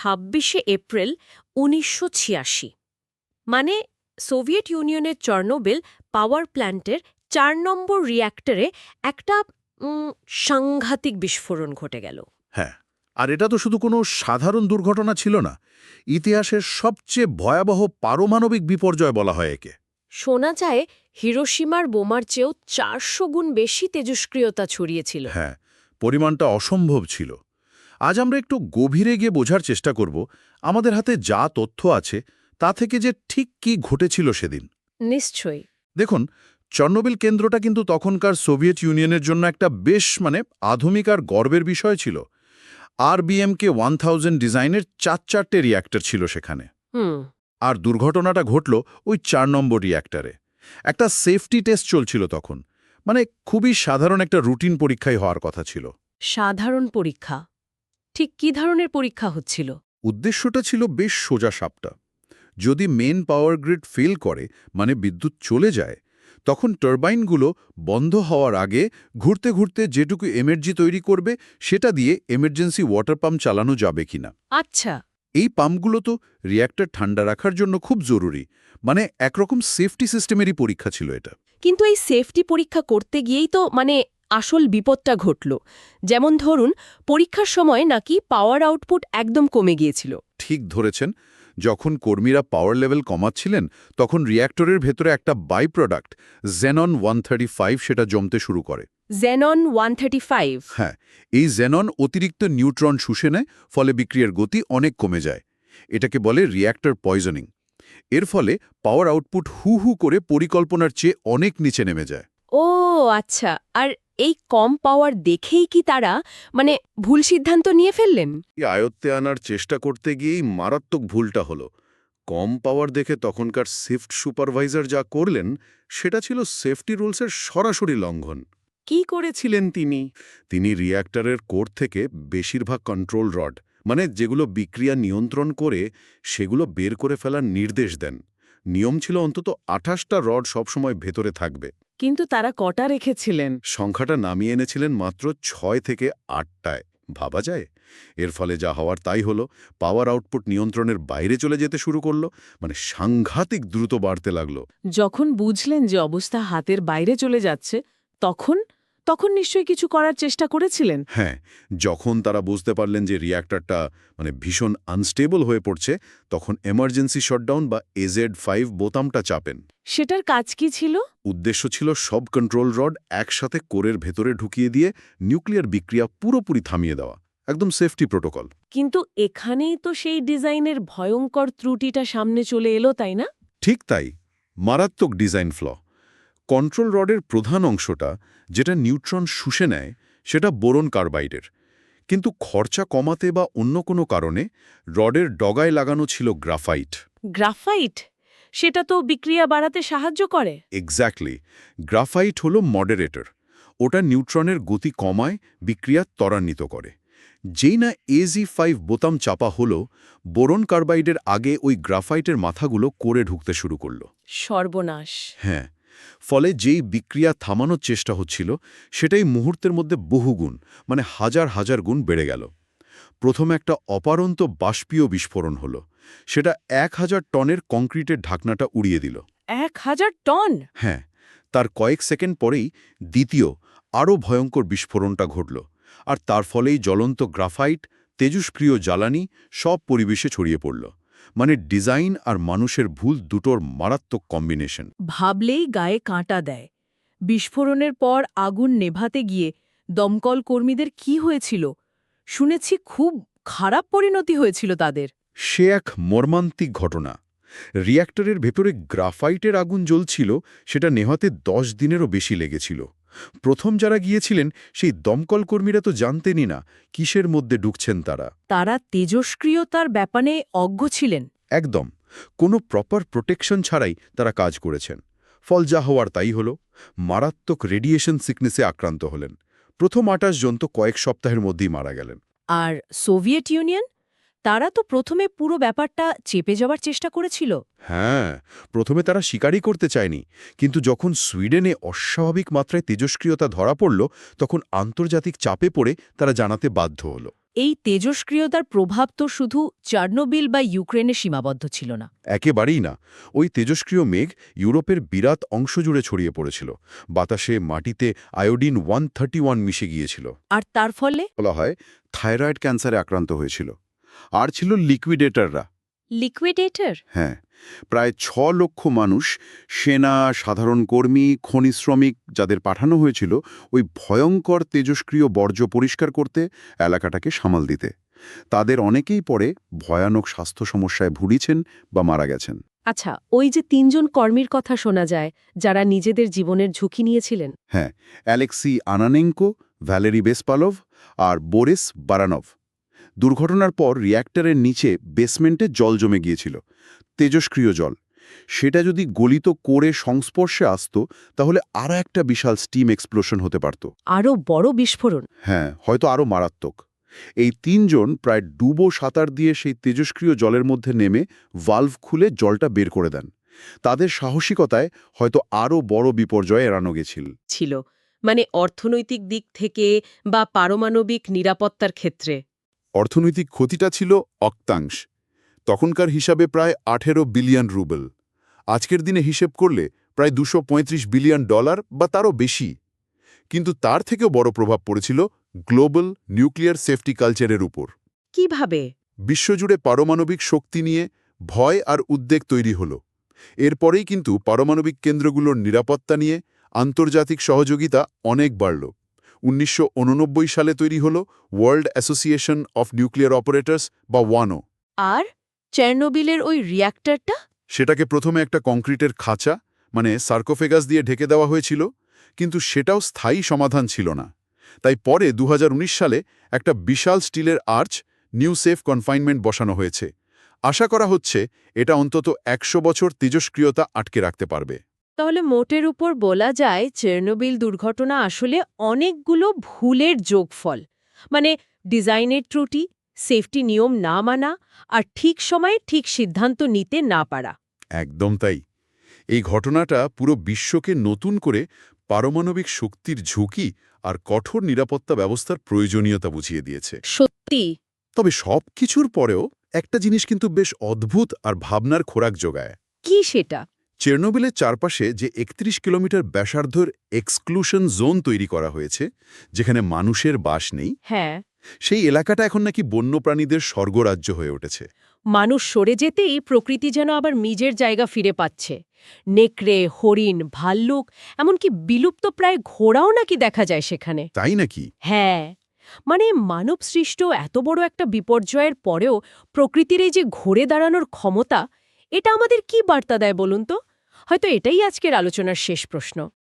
ছাব্বিশে এপ্রিল উনিশশো ছিয়াশি। মানে সোভিয়েত ইউনিয়নের চর্নোবিল পাওয়ার প্ল্যান্টের চার নম্বর রিয়্যাক্টরে একটা সাংঘাতিক বিস্ফোরণ ঘটে গেল। হ্যাঁ আর এটা তো শুধু কোনো সাধারণ দুর্ঘটনা ছিল না ইতিহাসের সবচেয়ে ভয়াবহ পারমাণবিক বিপর্যয় বলা হয় একে। শোনা যায় হিরোসীমার বোমার চেয়েও চারশো গুণ বেশি তেজস্ক্রিয়তা ছড়িয়েছিল। হ্যাঁ পরিমাণটা অসম্ভব ছিল। আজ আমরা একটু গভীরে গিয়ে বোঝার চেষ্টা করব আমাদের হাতে যা তথ্য আছে তা থেকে যে ঠিক কি ঘটেছিল সেদিন। নিশ্চয়ই। দেখুন চর্নোবিল কেন্দ্রটা কিন্তু তখনকার সোভিয়েত ইউনিয়নের জন্য একটা বেশ মানে আধুনিক আর গর্বের বিষয় ছিল। আর বিএমকে ওয়ান থাউজেন্ড ডিজাইনের চার চারটে রিয়্যাক্টর ছিল সেখানে। আর দুর্ঘটনাটা ঘটল ওই চার নম্বর রিয়্যাক্টরে একটা সেফটি টেস্ট চলছিল তখন। মানে খুবই সাধারণ একটা রুটিন পরীক্ষাই হওয়ার কথা ছিল। সাধারণ পরীক্ষা। ঠিক কি ধরনের পরীক্ষা হচ্ছিল? উদ্দেশ্যটা ছিল বেশ সোজা সাপটা। যদি মেন পাওয়ার গ্রিড ফেল করে মানে বিদ্যুৎ চলে যায় তখন টারবাইনগুলো বন্ধ হওয়ার আগে ঘুরতে ঘুরতে যেটুকু এমার্জি তৈরি করবে সেটা দিয়ে এমার্জেন্সি ওয়াটার পাম্প চালানো যাবে কিনা। আচ্ছা। এই পাম্পগুলো তো রিয়্যাক্টর ঠান্ডা রাখার জন্য খুব জরুরি মানে একরকম সেফটি সিস্টেমেরই পরীক্ষা ছিল এটা। কিন্তু এই সেফটি পরীক্ষা করতে গিয়েই তো মানে আসল বিপদটা ঘটল। যেমন ধরুন পরীক্ষার সময় নাকি পাওয়ার আউটপুট একদম কমে গিয়েছিল। ঠিক ধরেছেন যখন কর্মীরা পাওয়ার লেভেল কমাচ্ছিলেন তখন রিয়্যাক্টরের ভেতরে একটা বাই প্রোডাক্ট জেনন ওয়ান সেটা জমতে শুরু করে। জেনন ওয়ান হ্যাঁ এই জেনন অতিরিক্ত নিউট্রন শুষে নেয় ফলে বিক্রিয়ার গতি অনেক কমে যায়। এটাকে বলে রিয়্যাক্টর পয়জনিং এর ফলে পাওয়ার আউটপুট হু হু করে পরিকল্পনার চেয়ে অনেক নিচে নেমে যায়। ও আচ্ছা। আর এই কম পাওয়ার দেখেই কি তারা মানে ভুল সিদ্ধান্ত নিয়ে ফেললেন? আয়ত্তে আনার চেষ্টা করতে গিয়েই মারাত্মক ভুলটা হলো। কম পাওয়ার দেখে তখনকার শিফট সুপারভাইজার যা করলেন, সেটা ছিল সেফটি রুলসের সরাসরি লঙ্ঘন। কি করেছিলেন তিনি? তিনি রিয়্যাক্টরের কোর থেকে বেশিরভাগ কন্ট্রোল রড মানে যেগুলো বিক্রিয়া নিয়ন্ত্রণ করে, সেগুলো বের করে ফেলার নির্দেশ দেন। নিয়ম ছিল অন্তত আঠাশটা রড সবসময় ভেতরে থাকবে। কিন্তু তারা কটা রেখেছিলেন? সংখ্যাটা নামিয়ে এনেছিলেন মাত্র ছয় থেকে আটটায়। ভাবা যায়? এর ফলে যা হওয়ার তাই হলো। পাওয়ার আউটপুট নিয়ন্ত্রণের বাইরে চলে যেতে শুরু করল। মানে সাংঘাতিক দ্রুত বাড়তে লাগল। যখন বুঝলেন যে অবস্থা হাতের বাইরে চলে যাচ্ছে তখন তখন নিশ্চয়ই কিছু করার চেষ্টা করেছিলেন? হ্যাঁ যখন তারা বুঝতে পারলেন যে রিয়্যাক্টরটা মানে ভীষণ আনস্টেবল হয়ে পড়ছে তখন এমার্জেন্সি শটডাউন বা এজেড ফাইভ বোতামটা চাপেন। সেটার কাজ কি ছিল? উদ্দেশ্য ছিল সব কন্ট্রোল রড একসাথে কোরের ভেতরে ঢুকিয়ে দিয়ে নিউক্লিয়ার বিক্রিয়া পুরোপুরি থামিয়ে দেওয়া একদম সেফটি প্রোটোকল কিন্তু এখানেই তো সেই ডিজাইনের ভয়ঙ্কর ত্রুটিটা সামনে চলে এলো তাই না? ঠিক তাই মারাত্মক ডিজাইন ফ্ল কন্ট্রোল রডের প্রধান অংশটা যেটা নিউট্রন শুষে নেয় সেটা বোরন কার্বাইডের। কিন্তু খরচা কমাতে বা অন্য কোনো কারণে রডের ডগায় লাগানো ছিল গ্রাফাইট গ্রাফাইট সেটা তো বিক্রিয়া বাড়াতে সাহায্য করে। এক্স্যাক্টলি গ্রাফাইট হল মডারেটর ওটা নিউট্রনের গতি কমায় বিক্রিয়া ত্বরান্বিত করে। যেই না এজি ফাইভ বোতাম চাপা হলো বোরন কার্বাইডের আগে ওই গ্রাফাইটের মাথাগুলো করে ঢুকতে শুরু করল। সর্বনাশ। হ্যাঁ। ফলে যেই বিক্রিয়া থামানোর চেষ্টা হচ্ছিল সেটাই মুহূর্তের মধ্যে বহুগুণ মানে হাজার হাজার গুণ বেড়ে গেল। প্রথমে একটা অপারন্ত বাষ্পীয় বিস্ফোরণ হল। সেটা এক হাজার টনের কংক্রিটের ঢাকনাটা উড়িয়ে দিল। এক হাজার টন? হ্যাঁ তার কয়েক সেকেন্ড পরেই দ্বিতীয় আরও ভয়ঙ্কর বিস্ফোরণটা ঘটল। আর তার ফলেই জ্বলন্ত গ্রাফাইট তেজস্ক্রিয় জ্বালানি সব পরিবেশে ছড়িয়ে পড়ল। মানে ডিজাইন আর মানুষের ভুল দুটোর মারাত্মক কম্বিনেশন। ভাবলেই গায়ে কাঁটা দেয়। বিস্ফোরণের পর আগুন নেভাতে গিয়ে দমকল কর্মীদের কি হয়েছিল? শুনেছি খুব খারাপ পরিণতি হয়েছিল তাদের। সে এক মর্মান্তিক ঘটনা। রিয়্যাক্টরের ভেতরে গ্রাফাইটের আগুন জ্বলছিল সেটা নেহাতে দশ দিনেরও বেশি লেগেছিল। প্রথম যারা গিয়েছিলেন সেই দমকল কর্মীরা তো জানতেনই না কিসের মধ্যে ঢুকছেন তারা। তারা তেজস্ক্রিয়তার ব্যাপারে অজ্ঞ ছিলেন। একদম কোনো প্রপার প্রোটেকশন ছাড়াই তারা কাজ করেছেন। ফল যা হওয়ার তাই হল মারাত্মক রেডিয়েশন সিকনেসে আক্রান্ত হলেন। প্রথম আটাশ জন তো কয়েক সপ্তাহের মধ্যেই মারা গেলেন। আর সোভিয়েত ইউনিয়ন? তারা তো প্রথমে পুরো ব্যাপারটা চেপে যাওয়ার চেষ্টা করেছিল। হ্যাঁ প্রথমে তারা স্বীকারই করতে চায়নি কিন্তু যখন সুইডেনে অস্বাভাবিক মাত্রায় তেজস্ক্রিয়তা ধরা পড়ল তখন আন্তর্জাতিক চাপে পড়ে তারা জানাতে বাধ্য হল। এই তেজস্ক্রিয়তার প্রভাব তো শুধু চার্নোবিল বা ইউক্রেনে সীমাবদ্ধ ছিল না। একেবারেই না ওই তেজস্ক্রিয় মেঘ ইউরোপের বিরাট অংশ জুড়ে ছড়িয়ে পড়েছিল বাতাসে মাটিতে আয়োডিন ওয়ান থার্টি ওয়ান মিশে গিয়েছিল। আর তার ফলে? বলা হয় থাইরয়েড ক্যান্সারে আক্রান্ত হয়েছিল। আর ছিল লিকুইডেটররা। লিকুইডেটর? হ্যাঁ প্রায় ছ লক্ষ মানুষ সেনা সাধারণ কর্মী খনি শ্রমিক যাদের পাঠানো হয়েছিল ওই ভয়ঙ্কর তেজস্ক্রিয় বর্জ্য পরিষ্কার করতে এলাকাটাকে সামাল দিতে। তাদের অনেকেই পরে ভয়ানক স্বাস্থ্য সমস্যায় ভুগিছেন বা মারা গেছেন। আচ্ছা ওই যে তিনজন কর্মীর কথা শোনা যায় যারা নিজেদের জীবনের ঝুঁকি নিয়েছিলেন? হ্যাঁ অ্যালেক্সি আনানেঙ্কো ভ্যালেরি বেসপালভ আর বোরিস বারানভ। দুর্ঘটনার পর রিয়্যাক্টরের নিচে বেসমেন্টে জল জমে গিয়েছিল তেজস্ক্রিয় জল। সেটা যদি গলিত করে সংস্পর্শে আসত তাহলে আরও একটা বিশাল স্টিম এক্সপ্লোশন হতে পারত। আরও বড় বিস্ফোরণ। হ্যাঁ হয়তো আরও মারাত্মক। এই তিনজন প্রায় ডুবো সাঁতার দিয়ে সেই তেজস্ক্রিয় জলের মধ্যে নেমে ভাল্ভ খুলে জলটা বের করে দেন। তাদের সাহসিকতায় হয়তো আরও বড় বিপর্যয় এড়ানো গেছিল। ছিল মানে অর্থনৈতিক দিক থেকে বা পারমাণবিক নিরাপত্তার ক্ষেত্রে। অর্থনৈতিক ক্ষতিটা ছিল অক্তাংশ। তখনকার হিসাবে প্রায় আঠেরো বিলিয়ন রুবেল। আজকের দিনে হিসেব করলে প্রায় দুশো বিলিয়ন ডলার বা তারও বেশি। কিন্তু তার থেকেও বড় প্রভাব পড়েছিল গ্লোবাল নিউক্লিয়ার সেফটি কালচারের উপর। কীভাবে? বিশ্বজুড়ে পারমাণবিক শক্তি নিয়ে ভয় আর উদ্বেগ তৈরি হল। এরপরেই কিন্তু পারমাণবিক কেন্দ্রগুলোর নিরাপত্তা নিয়ে আন্তর্জাতিক সহযোগিতা অনেক বাড়ল। উনিশশো সালে তৈরি হল World Association of Nuclear Operators বা ওয়ানো আর চেরনোবিলের ওই রিয়্যাক্টরটা সেটাকে প্রথমে একটা কংক্রিটের খাঁচা মানে সার্কোফেগাস দিয়ে ঢেকে দেওয়া হয়েছিল কিন্তু সেটাও স্থায়ী সমাধান ছিল না। তাই পরে দু হাজার উনিশ সালে একটা বিশাল স্টিলের আর্চ নিউ সেফ কনফাইনমেন্ট বসানো হয়েছে। আশা করা হচ্ছে এটা অন্তত একশো বছর তেজস্ক্রিয়তা আটকে রাখতে পারবে। তাহলে মোটের উপর বলা যায় চেরনোবিল দুর্ঘটনা আসলে অনেকগুলো ভুলের যোগফল। মানে ডিজাইনের ত্রুটি সেফটি নিয়ম না মানা আর ঠিক সময়ে ঠিক সিদ্ধান্ত নিতে না পারা। একদম তাই। এই ঘটনাটা পুরো বিশ্বকে নতুন করে পারমাণবিক শক্তির ঝুঁকি আর কঠোর নিরাপত্তা ব্যবস্থার প্রয়োজনীয়তা বুঝিয়ে দিয়েছে। সত্যি? তবে সব কিছুর পরেও একটা জিনিস কিন্তু বেশ অদ্ভুত আর ভাবনার খোরাক যোগায়। কি সেটা? চেরনোবিলের চারপাশে যে একত্রিশ কিলোমিটার ব্যাসার্ধর এক্সক্লুশন জোন তৈরি করা হয়েছে যেখানে মানুষের বাস নেই হ্যাঁ। সেই এলাকাটা এখন নাকি বন্যপ্রাণীদের স্বর্গরাজ্য হয়ে উঠেছে। মানুষ সরে যেতেই প্রকৃতি যেন আবার নিজের জায়গা ফিরে পাচ্ছে। নেকড়ে হরিণ ভাল্লুক এমনকি বিলুপ্ত প্রায় ঘোড়াও নাকি দেখা যায় সেখানে। তাই নাকি? হ্যাঁ। মানে মানব সৃষ্ট এত বড় একটা বিপর্যয়ের পরেও প্রকৃতির এই যে ঘুরে দাঁড়ানোর ক্ষমতা এটা আমাদের কি বার্তা দেয় বলুন তো? হয়তো এটাই আজকের আলোচনার শেষ প্রশ্ন।